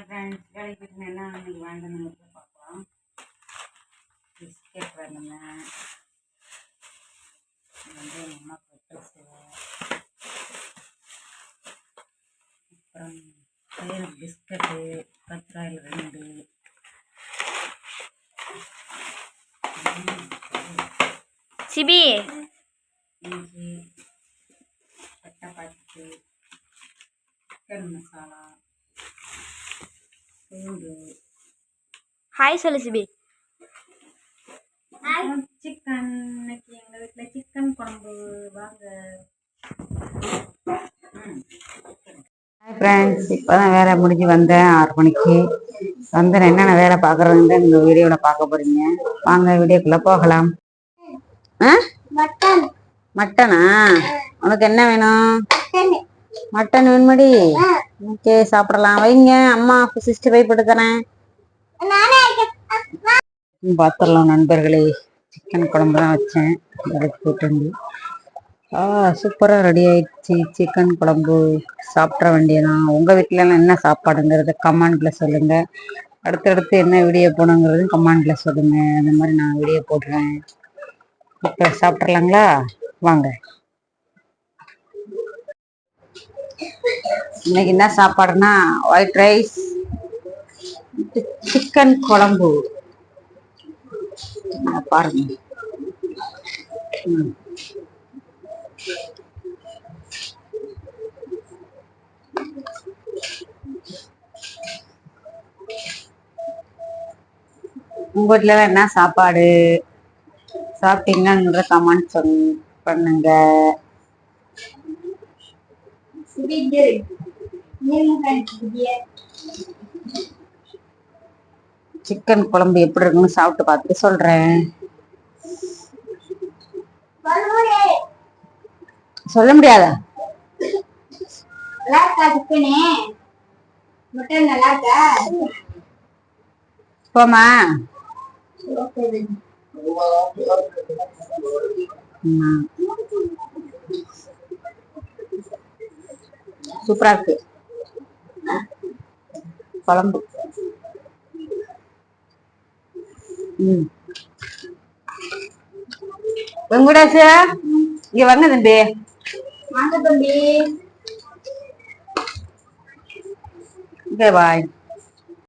Friends வேலைக்கு என்ன இன்னைக்கு வாங்கினது பார்க்கலாம் பிஸ்கெட் வாங்கினேன் வந்து எங்கள் அம்மா ட்ரெஸ்ஸு அப்புறம் பயிறு பிஸ்கட்டு பத்திராயில் ரெண்டு சிபி. இஞ்சி பட்டை பாக்கெட்டு சிக்கன் மசாலா. ஹாய் சொல்லு சிபி சிக்கன் இன்னைக்கு எங்கள் வீட்டில் சிக்கன் குழம்பு. வாங்க. ஹாய் ஃப்ரெண்ட்ஸ் இப்போ தான் வேலை முடிஞ்சு வந்தேன். ஆறு மணிக்கு. வந்து நான் என்னென்ன வேலை பார்க்குறதுன்னு இந்த வீடியோவில் பார்க்க போகிறீங்க வாங்க வீடியோக்குள்ளே போகலாம். ஆ? மட்டன் மட்டனா உனக்கு என்ன வேணும்? மட்டன் வெண்மடி? ஓகே சாப்பிடலாம். வைங்க. அம்மா சிக்ஸ்டி ஃபைவ் போட்டு தரேன் பார்த்துடலாம் நண்பர்களே. சிக்கன் குழம்பு தான் வச்சேன். வேலைக்கு போட்டு ஆ சூப்பராக ரெடி ஆயிடுச்சு. சிக்கன் குழம்பு. சாப்பிட்ற வேண்டியதான் உங்கள் வீட்டிலலாம் என்ன சாப்பாடுங்கிறத கமெண்ட்ல சொல்லுங்கள் அடுத்தடுத்து என்ன வீடியோ போகணுங்கிறது கமெண்ட்ல சொல்லுங்கள் அந்த மாதிரி நான் வீடியோ போடுறேன். இப்போ சாப்பிட்றலாங்களா வாங்க. இன்னைக்கு என்ன சாப்பாடுனா ஒயிட் ரைஸ் சிக்கன் குழம்பு. பாருங்க. உங்க வீட்டுல என்ன சாப்பாடு? சாப்பிட்டீங்களான்ற கமெண்ட் சொல் பண்ணுங்க. சிக்கன் குழம்பு எப்படி இருக்குன்னு சாப்பிட்டு பார்த்துட்டு சொல்றேன். சொல்ல முடியாதா? நல்லா இருக்கா சிக்கனு? மட்டன் நல்லா இருக்கா? போமா ம். சூப்பரா இருக்கு. குழம்பு. ம். வெங்குடாசு இங்க வாங்க தம்பி. வாங்க தம்பி. இங்க பாய்